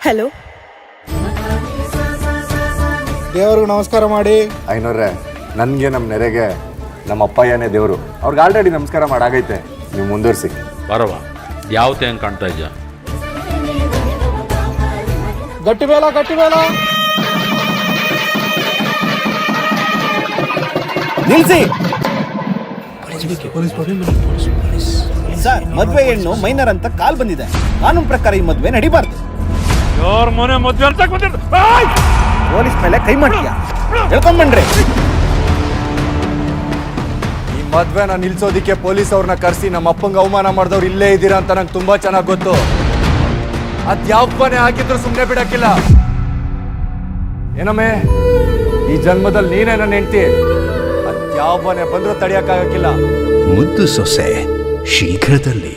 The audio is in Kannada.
ಹಲೋ ದೇವ್ರಿಗೆ ನಮಸ್ಕಾರ ಮಾಡಿ. ಐನೋರ್ರೆ ನನಗೆ ನಮ್ಮ ನೆರೆಗೆ ನಮ್ಮ ಅಪ್ಪಯ್ಯನೇ ದೇವರು. ಅವ್ರಿಗೆ ಆಲ್ರೆಡಿ ನಮಸ್ಕಾರ ಮಾಡಾಗೈತೆ. ನೀವು ಮುಂದುವರಿಸಿ. ಬರವ ಯಾವ ಹಂಗೆ ಕಾಣ್ತಾ ಇದ್ಯಾ? ಗಟ್ಟಿ ಬೇಲ ಗಟ್ಟಿ ಬೇಲ. ನಿಲ್ಸಿ! ಸರ್ ಮದುವೆ ಹೆಣ್ಣು ಮೈನರ್ ಅಂತ ಕಾಲ್ ಬಂದಿದೆ. ಕಾನೂನು ಪ್ರಕಾರ ಈ ಮದುವೆ ನಡಿಬಾರ್ದು. ಯಾರ ಮನೆ ಮದ್ವೆ ಅಂತ ಪೊಲೀಸ್ ಮೇಲೆ ಕೈ ಮಾಡ್ತೀಯಾ? ಹೇಳ್ಕೊಂಬನ್ರಿ ಈ ಮದ್ವೆನ ನಿಲ್ಸೋದಿಕ್ಕೆ ಪೊಲೀಸ್ ಅವ್ರನ್ನ ಕರೆಸಿ ನಮ್ಮ ಅಪ್ಪಂಗೆ ಅವಮಾನ ಮಾಡಿದವ್ರು ಇಲ್ಲೇ ಇದ್ದೀರಾ ಅಂತ ನಂಗೆ ತುಂಬಾ ಚೆನ್ನಾಗಿ ಗೊತ್ತು. ಅದ್ ಅದ್ಯಾವನೇ ಹಾಕಿದ್ರು ಸುಮ್ಮನೆ ಬಿಡಕ್ಕಿಲ್ಲ. ಏನಮ್ಮೆ ಈ ಜನ್ಮದಲ್ಲಿ ನೀನೇ ನನ್ನ ಹೆಂಡ್ತಿ. ಅದ್ಯಾವನೇ ಬಂದ್ರೂ ತಡಿಯಕ್ಕಾಗಕ್ಕಿಲ್ಲ ಮುದ್ದು ಸೊಸೆ ಶೀಘ್ರದಲ್ಲಿ